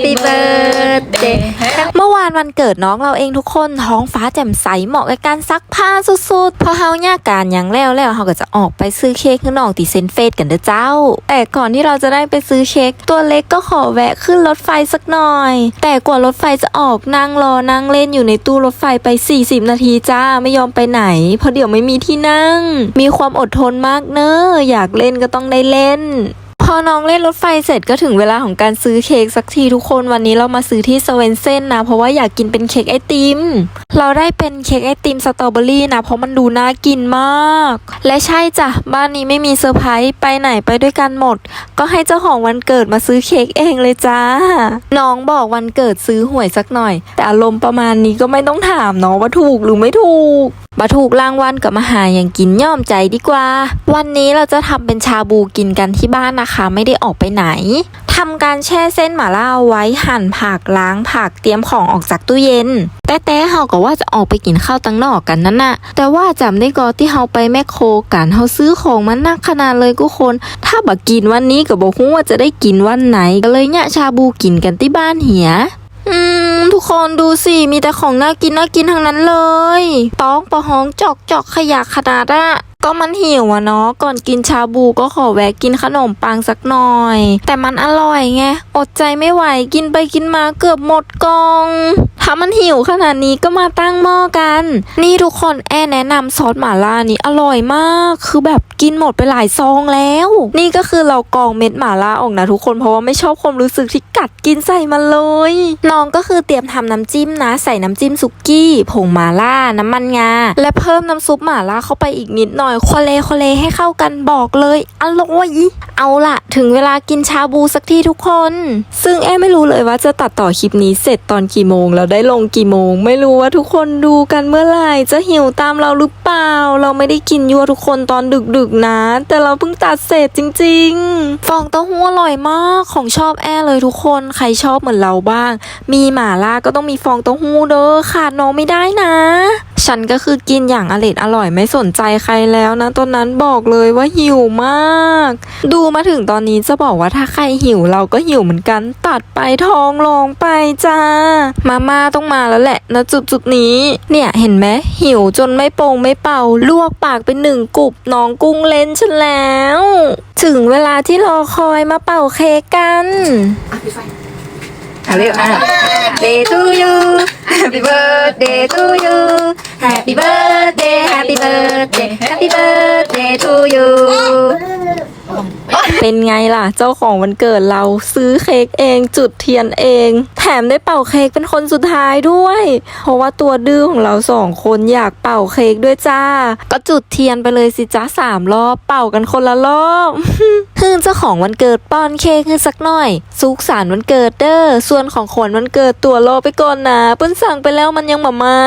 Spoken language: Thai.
Happy birthday เมื่อวานวันเกิดน้องเราเองทุกคนท้องฟ้าแจ่มใสเหมาะกับการซักผ้าสุดๆ พอเฮาเนี่ยการหยังแล้วแล้วเฮาก็จะออกไปซื้อเค้กข้างนอกที่เซนเฟสกันเด้อเจ้า แต่ก่อนที่เราจะได้ไปซื้อเค้กตัวเล็กก็ขอแวะขึ้นรถไฟสักหน่อย แต่กว่ารถไฟจะออกนั่งรอนั่งเล่นอยู่ในตู้รถไฟไป 40 นาทีจ้าไม่ยอมไปไหน เพราะเดี๋ยวไม่มีที่นั่ง มีความอดทนมากเนอะอยากเล่นก็ต้องได้เล่นพ อน้องเล่นรถไฟเสร็จก็ถึงเวลาของการซื้อเค้กสักทีทุกคนวันนี้เรามาซื้อที่สเวนเซนนะ เพราะว่าอยากกินเป็นเค้กไอติม เราได้เป็นเค้กไอติมสตรอเบอรี่นะ เพราะมันดูน่ากินมาก และใช่จ้ะ บ้านนี้ไม่มีเซอร์ไพรส์ไปไหนไปด้วยกันหมด ก็ให้เจ้าของวันเกิดมาซื้อเค้กเองเลยจ้า น้องบอกวันเกิดซื้อหวยสักหน่อย แต่อารมณ์ประมาณนี้ก็ไม่ต้องถามเนาะว่าถูกหรือไม่ถูกมาถูกรางวัลกับมาหาอย่างกินย่อมใจดีกว่า วันนี้เราจะทำเป็นชาบูกินกันที่บ้านนะคะ ไม่ได้ออกไปไหนทำการแช่เส้นหม่าล่าเอาไว้หั่นผักล้างผักเตรียมของออกจากตู้เย็น แต่แต่เฮาก็ว่าจะออกไปกินข้าวตังนอกกันนั่นน่ะ แต่ว่าจำได้ก่อนที่เฮาไปแมคโครกันเฮาซื้อของมันนักขนาดเลยกูคน ถ้าบักกินวันนี้ก็บอกฮู้ว่าจะได้กินวันไหนก็เลยเนี่ยชาบูกินกันที่บ้านเหีย อืม ทุกคนดูสิ มีแต่ของน่ากินน่ากินทั้งนั้นเลย ต้องประหองจอกจอกขยะขนาดอะ ก็มันหิวอะเนาะก่อนกินชาบูก็ขอแวะกินขนมปังสักหน่อย แต่มันอร่อยไงอดใจไม่ไหวกินไปกินมาเกือบหมดกองถ้ามันหิวขนาดนี้ก็มาตั้งหม้อกัน นี่ทุกคนแอแนะนำซอสหม่าล่านี้อร่อยมาก คือแบบกินหมดไปหลายซองแล้ว นี่ก็คือเรากองเม็ดหม่าล่าออกนะทุกคนเพราะว่าไม่ชอบความรู้สึกที่กัดกินใส่มันเลยน้องก็คือเตรียมทำน้ำจิ้มนะ ใส่น้ำจิ้มสุกี้ผงหม่าล่าน้ำมันงาและเพิ่มน้ำซุปหม่าล่าเข้าไปอีกนิดหน่อยโคเลโคเลให้เข้ากันบอกเลยอร่อยเอาละถึงเวลากินชาบูสักทีทุกคน ซึ่งแอไม่รู้เลยว่าจะตัดต่อคลิปนี้เสร็จตอนกี่โมงแล้วได้ลงกี่โมง ไม่รู้ว่าทุกคนดูกันเมื่อไหร่จะหิวตามเราหรือเปล่า เราไม่ได้กินยั่วทุกคนตอนดึกๆนะ แต่เราเพิ่งตัดเสร็จจริง ๆ ฟองเต้าหู้อร่อยมากของชอบแอเลยทุกคนใครชอบเหมือนเราบ้าง มีหม่าล่าก็ต้องมีฟองเต้าหู้เด้อขาดน้องไม่ได้นะ ฉันก็คือกินอย่างอร่อยอร่อยไม่สนใจใครแล้วแล้วนะตอนนั้นบอกเลยว่าหิวมาก ดูมาถึงตอนนี้จะบอกว่าถ้าใครหิวเราก็หิวเหมือนกันตัดไปท้องลองไปจ้า มาม่าต้องมาแล้วแหละนะจุดจุดนี้ เนี่ยเห็นไหมหิวจนไม่โปงไม่เป่าลวกปากเป็นหนึ่งกลุบน้องกุ้งเล่นฉันแล้ว ถึงเวลาที่รอคอยมาเป่าเค้กกันเอาเร็วอะ Day to you Happy birthday to you Happy birthday Happy birthday Happy birthday to you เป็นไงล่ะ เจ้าของวันเกิดเราซื้อเค้กเองจุดเทียนเอง แถมได้เป่าเค้กเป็นคนสุดท้ายด้วย เพราะว่าตัวดื้อของเราสองคนอยากเป่าเค้กด้วยจ้า ก็จุดเทียนไปเลยสิจ้าสามรอบเป่ากันคนละรอบฮึ่งเจ้าของวันเกิดป้อนเค้กให้สักหน่อย สุขสันต์วันเกิดเด้อส่วนของขวัญวันเกิดตัวรอไปก่อนนะเปิ้นสั่งไปแล้วมันยังมามา